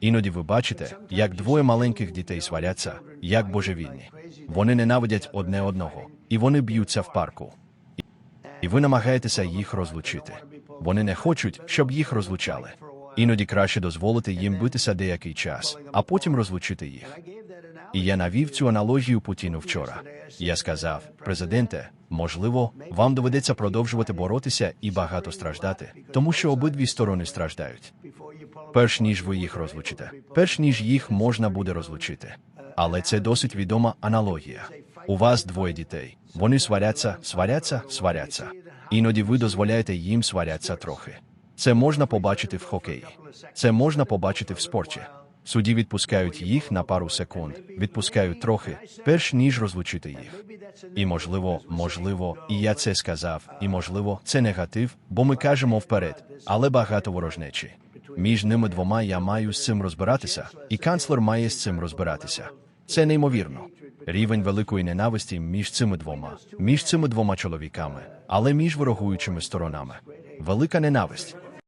Іноді ви бачите, як двоє маленьких дітей сваряться, як божевільні. Вони ненавидять одне одного, і вони б'ються в парку. І ви намагаєтеся їх розлучити. Вони не хочуть, щоб їх розлучали. Іноді краще дозволити їм битися деякий час, а потім розлучити їх. І я навів цю аналогію Путіну вчора. Я сказав, президенте, можливо, вам доведеться продовжувати боротися і багато страждати, тому що обидві сторони страждають. Перш ніж ви їх розлучите, перш ніж їх можна буде розлучити. Але це досить відома аналогія. У вас двоє дітей. Вони сваряться, сваряться, сваряться. Іноді ви дозволяєте їм сваряться трохи. Це можна побачити в хокеї. Це можна побачити в спорті. Судді відпускають їх на пару секунд, відпускають трохи, перш ніж розлучити їх. І можливо, можливо, і я це сказав, і можливо, це негатив, бо ми кажемо вперед, але багато ворожнечі. Між ними двома я маю з цим розбиратися, і канцлер має з цим розбиратися. Це неймовірно. Рівень великої ненависті між цими двома, між цими двома чоловіками, але між ворогуючими сторонами. Велика ненависть.